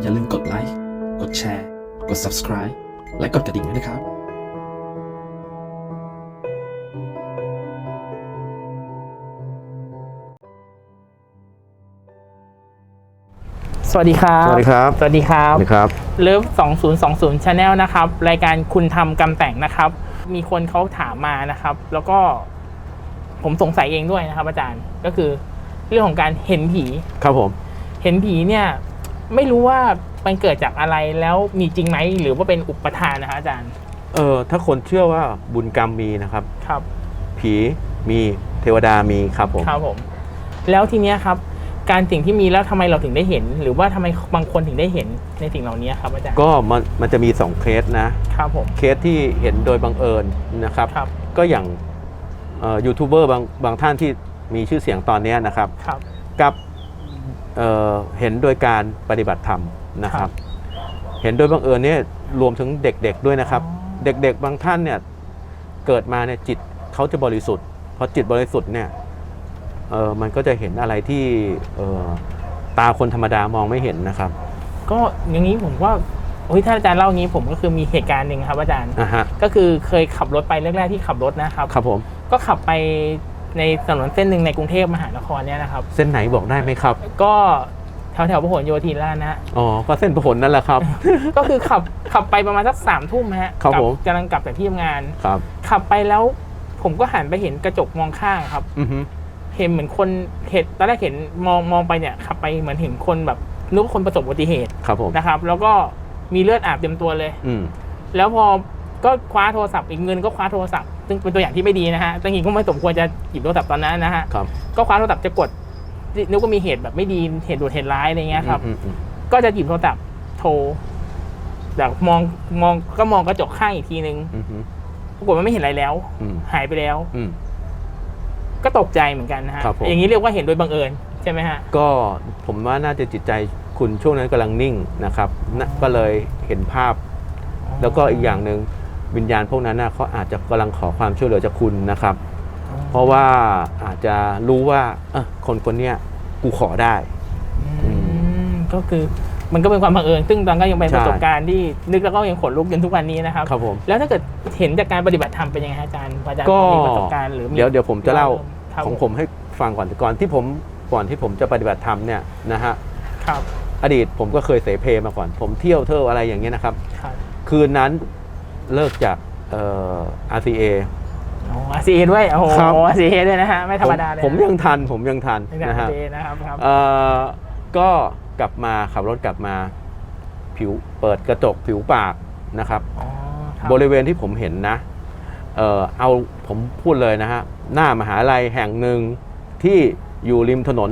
อย่าลืมกดไลค์ กดแชร์ กด subscribe และกดกระดิ่งด้วยนะครับสวัสดีครับ สวัสดีครับ สวัสดีครับ สวัสดีครับ เลิฟ2020 Channel นะครับ รายการคุณทำกำแต่งนะครับ มีคนเขาถามมานะครับ แล้วก็ผมสงสัยเองด้วยนะครับ อาจารย์ ก็คือเรื่องของการเห็นผี ครับผม เห็นผีเนี่ย ไม่รู้ว่ามันเกิดจากอะไรแล้วมีจริงไหมหรือว่าเป็นอุปทานนะครับอาจารย์ เออถ้าคนเชื่อว่าบุญกรรมมีนะครับ ครับ ผีมีเทวดามีครับผม ครับผม แล้วทีเนี้ยครับ การสิ่งที่มีแล้วทำไมเราถึงได้เห็น หรือว่าทำไมบางคนถึงได้เห็นในสิ่งเหล่านี้ครับอาจารย์ก็มันมันจะมีสองเคสนะ ครับผม เคสที่เห็นโดยบังเอิญนะครับ ครับ ก็อย่างเอ่อยูทูบเบอร์บางบางท่านที่มีชื่อเสียงตอนเนี้ยนะครับ ครับ กับ เอ่อเห็นโดยการปฏิบัติธรรมนะคครัรับบเห็นโดยบังเอิญเนี่ยรวมถึงเด็กๆด้วยนะครับอ๋อเด็กๆบางท่านเนี่ยเกิดมาเนี่ยจิตเขาจะบริสุทธิ์พอจิตบริสุทธิ์เนี่ยเออมันก็จะเห็นอะไรที่เออตาคนธรรมดามองไม่เห็นนะครับ ก็อย่างนี้ผมว่าโอ้ยถ้าอาจารย์เล่าอย่างนี้ผมก็คือมีเหตุการณ์หนึ่งครับอาจารย์อะฮะก็คือเคยขับรถไปแรกๆที่ขับรถนะครับ ครับผม ก็ขับไป ในถนนเส้นหนึ่งในกรุงเทพมหานครเนี่ยนะครับ เส้นไหนบอกได้ไหมครับ ก็แถวแถวพหลโยธินแล้วนะฮะอ๋อ ก็เส้นพหลนั่นแหละครับ ก็คือขับขับไปประมาณสักสามทุ่มฮะครับกลัผมกำลังกลับจากที่ทำงานครับ ขับไปแล้วผมก็หันไปเห็นกระจกมองข้างครับอือฮึเห็นเหมือนคนเห็นตอนแรกเห็นมองมองไปเนี่ยขับไปเหมือนเห็นคนแบบนึกว่าคนประสบอุบัติเหตุครับผมนะครับ แล้วก็มีเลือดอาบเต็มตัวเลย อืมแล้วพอก็คว้าโทรศัพท์อีกเงินก็คว้าโทรศัพท์ ซึ่งเป็นตัวอย่างที่ไม่ดีนะฮะจริงๆก็ไม่สมควรจะหยิบโทรศัพท์ตอนนั้นนะฮะครับก็คว้าโทรศัพท์จะกดนึกว่ามีเหตุแบบไม่ดีเหตุด่วนเหตุร้ายอะไรเงี้ยครับอืมอืมก็จะหยิบโทรศัพท์โทรแต่มองมองก็มองกระจกข้างอีกทีนึงอืมอืมปรากฏว่าไม่เห็นอะไรแล้ว อืมหายไปแล้ว อืม ก็ตกใจเหมือนกันนะฮะครับผม อย่างนี้เรียกว่าเห็นโดยบังเอิญใช่ไหมฮะ ก็ผมว่าน่าจะจิตใจคุณช่วงนั้นกำลังนิ่งนะครับนะก็เลยเห็นภาพ แล้วก็อีกอย่างหนึ่ง วิญญาณพวกนั้นน่ะเขาอาจจะกำลังขอความช่วยเหลือจากคุณนะครับ เพราะว่าอาจจะรู้ว่าเออคนคนเนี้ยกูขอได้อืมก็คือมันก็เป็นความบังเอิญซึ่งตอนก็ยังเป็นใช่ประสบการณ์ที่นึกแล้วก็ยังขนลุกจนทุกวันนี้นะครับครับผมแล้วถ้าเกิดเห็นจากการปฏิบัติธรรมเป็นยังไงฮะอาจารย์อาจารย์ก็มีประสบการณ์หรือมีเดี๋ยวเดี๋ยวผมจะเล่าครับของผมให้ฟังก่อนก่อนที่ผมก่อนที่ผมจะปฏิบัติธรรมเนี่ยนะฮะครับอดีตผมก็เคยเสเพมาก่อน ผมเที่ยวเที่ยวอะไรอย่างเงี้ยนะครับครับคืนนั้น เลิกจากเอ่อ RCA อ๋อซีเอด้วย โอ้โหครับซีเอด้วยนะฮะ ไม่ธรรมดาเลยผมผมยังทันผมยังทันไม่ธรรมนะดาฮะซีเอนะครับครับ เอ่อก็กลับมาขับรถกลับมาผิวเปิดกระจกผิวปากนะครับ อ๋อครับบริเวณที่ผมเห็นนะเอ่อเอาผมพูดเลยนะฮะหน้ามหาลัยแห่งหนึ่งที่อยู่ริมถนน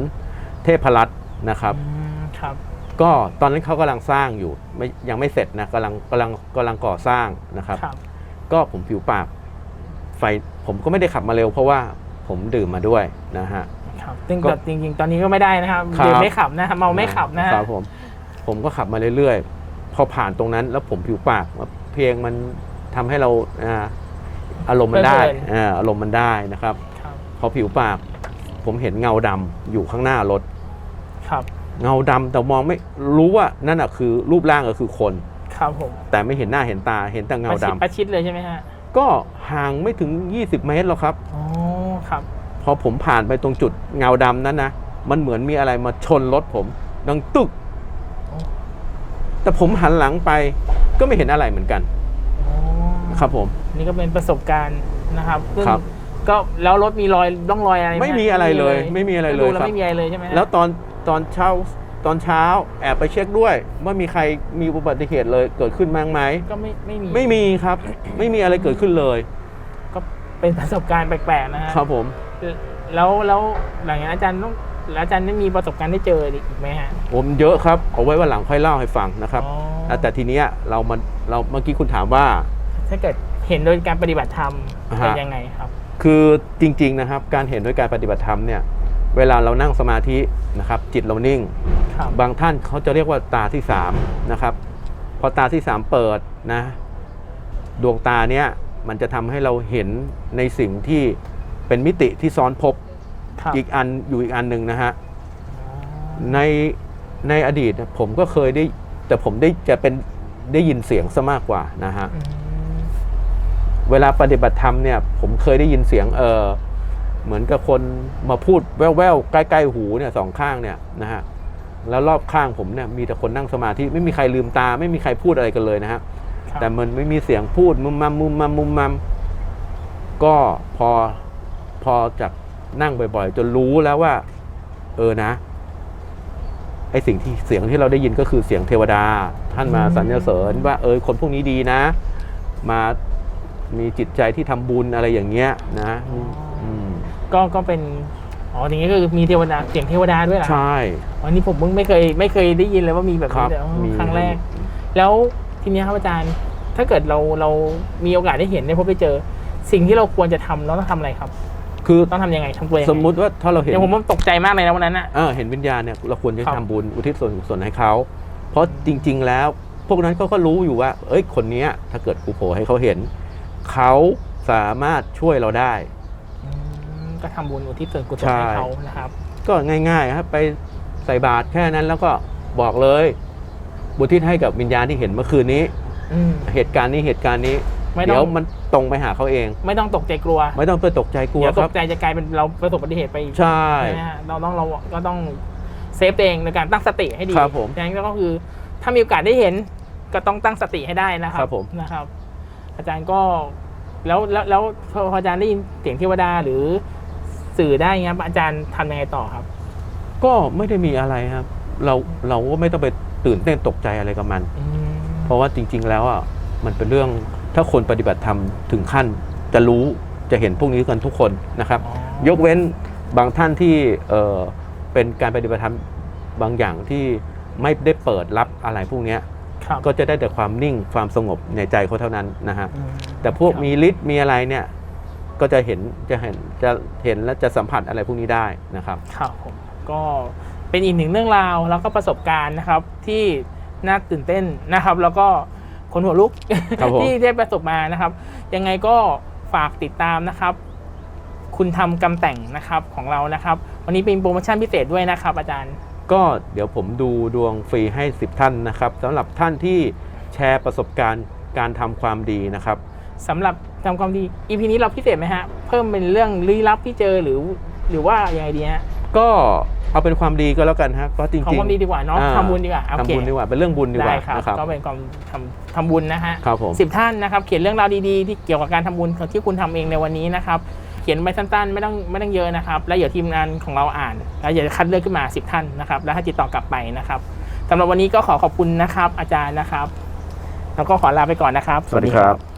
เทพรัตน์นะครับ อืมครับ ก็ตอนนั้นเขากำลังสร้างอยู่ไม่ยังไม่เสร็จนะกำลังกำลังกำลังก่อสร้างนะครับ ครับ ก็ผมผิวปากไฟผมก็ไม่ได้ขับมาเร็ว เพราะว่าผมดื่มมาด้วยนะฮะ ครับซึ่งก็จริงๆ ตอนนี้ก็ไม่ได้นะครับครับ ดื่มไม่ขับนะฮะเมาไม่ขับนะฮะครับผม ผมก็ขับมาเรื่อยๆ พอผ่านตรงนั้นแล้วผมผิวปากเพลงมันทำให้เราอ่าอารมณ์มันได้อ่าอารมณ์มันได้นะครับ ครับ พอผิวปาก ผมเห็นเงาดำอยู่ข้างหน้ารถ ครับ เงาดำแต่มองไม่รู้ว่านั่นอะคือรูปร่างก็คือคนครับผมแต่ไม่เห็นหน้าเห็นตาเห็นแต่เงาประชิดดำประชิดเลยใช่ไหมฮะก็ห่างไม่ถึง 20 เมตรหรอกครับอ๋อครับพอผมผ่านไปตรงจุดเงาดำนั้นนะมันเหมือนมีอะไรมาชนรถผมดังตึกอ๋อแต่ผมหันหลังไปก็ไม่เห็นอะไรเหมือนกันอ๋อครับผม นี่ก็เป็นประสบการณ์นะครับซึ่งครับก็แล้วรถมีรอยร่องรอยอะไรหไม่มีอะไรเลย ไม่มีอะไรเลยดูแล้วครับไม่มีอะไรเลยใช่ไหมฮะแล้วตอน ตอนเช้าตอนเช้าแอบไปเช็คด้วยว่ามีใครมีอุบัติเหตุเลยเกิดขึ้นมั้งไหมก็ไม่ไม่มีไม่มีครับ ไม่มีอะไรเกิดขึ้นเลย ก็เป็นประสบการณ์แปลกๆนะฮะครับผม แล้วแล้วหลังจากนั้นอาจารย์ต้องแล้วอาจารย์ได้มีประสบการณ์ได้เจออีกไหมฮะผมเยอะครับเอาไว้วันหลังค่อยเล่าให้ฟังนะครับอ๋ออะแต่ทีเนี้ยเรามันเราเมื่อกี้คุณถามว่า ถ้าเกิดเห็นโดยการปฏิบัติธรรมอ่าฮะเป็นยังไงครับ คือจริง ๆนะครับ การเห็นด้วยการปฏิบัติธรรมเนี่ย เวลาเรานั่งสมาธินะครับจิตเรานิ่งครับบางท่านเขาจะเรียกว่าตาที่สามนะครับพอตาที่สามเปิดนะ ดวงตาเนี้ยมันจะทำให้เราเห็นในสิ่งที่เป็นมิติที่ซ้อนพบครับอีกอันอยู่อีกอันหนึ่งนะฮะในในอดีตผมก็เคยได้ แต่ผมได้จะเป็นได้ยินเสียงซะมากกว่านะฮะอืมเวลาปฏิบัติธรรมเนี่ย ผมเคยได้ยินเสียงเออ เหมือนกับคนมาพูดแว่วๆใกล้ๆหูเนี่ยสองข้างเนี่ยนะฮะแล้วรอบข้างผมเนี่ยมีแต่คนนั่งสมาธิไม่มีใครลืมตา ไม่มีใครพูดอะไรกันเลยนะฮะครับแต่มันไม่มีเสียงพูดมุมมัมมุมมัมมุมมัมก็พอพอจากนั่งบ่อยๆ จนรู้แล้วว่า เออนะไอสิ่งที่เสียงที่เราได้ยินก็คือเสียงเทวดา ท่านมาสรรเสริญว่า เออคนพวกนี้ดีนะ มามีจิตใจที่ทำบุญอะไรอย่างเงี้ยนะม ก็ก็เป็นอ๋ออย่างนี้ก็คือมีเทวดาเสียงเทวดาด้วยเหรอใช่อันนี้ผมเพิ่งไม่เคยไม่เคยได้ยินเลยว่ามีแบบครันี้บเดี๋ยวมีครั้งแรก แล้วทีเนี้ยครับอาจารย์ ถ้าเกิดเราเรามีโอกาสได้เห็นได้พบไปเจอ สิ่งที่เราควรจะทำเราต้องทำอะไรครับ คือต้องทำยังไงทำตัวยังไงสมมุติว่าถ้าเราเห็นเดี๋ยวผมตกใจมากเลยนะวันนั้นอะเออเห็นวิญญาณเนี่ยเราควรจะครับทำบุญอุทิศส่วนกุศลให้เขาเพราะจริง ๆ แล้วพวกนั้นเขาก็รู้อยู่ว่า เอ้ยคนเนี้ยถ้าเกิดกูโผล่ให้เขาเห็นเขาสามารถช่วยเราได้อืม ก็ทำบุญอุทิศส่วนกุศลใช่ให้เขานะครับ ก็ง่ายๆครับไปใส่บาตรแค่นั้นแล้วก็บอกเลยบุทิศให้กับวิญญาณที่เห็นเมื่อคืนนี้อืมเหตุการณ์นี้เหตุการณ์นี้ไม่ต้องเดี๋ยวมันตรงไปหาเขาเอง ไม่ต้องตกใจกลัว ไม่ต้องไปตกใจกลัวเดี๋ยวคตรับกใจจะกลายเป็นเราประสบอุบัติเหตุไปใช่นะฮะเราต้องเราก็ต้องเซฟตัวเองในการตั้งสติให้ดีครับผมดังนั้นก็คือ ถ้ามีโอกาสได้เห็นก็ต้องตั้งสติให้ได้นะครัครับผมนะครับ อาจารย์ก็แล้วแล้วแล้วพออาจารย์ได้ยินเสียงเทวดาหรือ สื่อได้เงี้ยอาจารย์ทำยังไงต่อครับ ก็ไม่ได้มีอะไรครับ เราเราก็ไม่ต้องไปตื่นเต้นตกใจอะไรกับมัน อืมเพราะว่าจริง ๆ แล้วอะมันเป็นเรื่องถ้าคนปฏิบัติธรรมถึงขั้น จะรู้จะเห็นพวกนี้กันทุกคนนะครับ อ๋อยกเว้นบางท่านที่เออเป็นการปฏิบัติธรรมบางอย่างที่ไม่ได้เปิดรับอะไรพวกเนี้ยครับก็จะได้แต่ความนิ่งความสงบในใจเขาเท่านั้นนะฮะ อืมแต่พวกครับมีฤทธิ์มีอะไรเนี่ย ก็จะเห็นจะเห็นจะเห็นและจะสัมผัสอะไรพวกนี้ได้นะครับครับผมก็เป็นอีกหนึ่งเรื่องราวแล้วก็ประสบการณ์นะครับที่น่าตื่นเต้นนะครับ แล้วก็คนหัวลุกครับผมที่ได้ประสบมานะครับ ยังไงก็ฝากติดตามนะครับ คุณทำกำแต่งนะครับของเรานะครับ วันนี้เป็นโปรโมชั่นพิเศษด้วยนะครับ อาจารย์ ก็เดี๋ยวผมดูดวงฟรีให้ 10 ท่านนะครับสำหรับท่านที่แชร์ประสบการณ์การทำความดีนะครับสำหรับ ทำความดี EP นี้เราพิเศษไหมฮะ เพิ่มเป็นเรื่องลี้ลับที่เจอหรือ หรือว่ายังไงดีฮะ ก็เอาเป็นความดีก็แล้วกันฮะก็จริงๆของความดีดีกว่าเนาะอ่ทำบุญดีกว่าโอเคทำบุญดีกว่าเป็นเรื่องบุญดีกได้ว่าครับนะครับก็เป็นความทำทำบุญนะฮะครับผมสิบท่านนะครับเขียนเรื่องราวดีๆที่เกี่ยวกับการทำบุญที่คุณทำเองในวันนี้นะครับเขียนไปสั้นๆไม่ต้องไม่ต้องเยอะนะครับ แล้วเดี๋ยวทีมงานของเราอ่าน แล้วเดี๋ยวคัดเลือกขึ้นมาสิบท่านนะครับ แล้วให้ติดต่อกลับไปนะครับสำหรับวันนี้ก็ขอขอบคุณนะครับ อาจารย์นะครับ แล้วก็ขอลาไปก่อนนะครับ สวัสดีครับ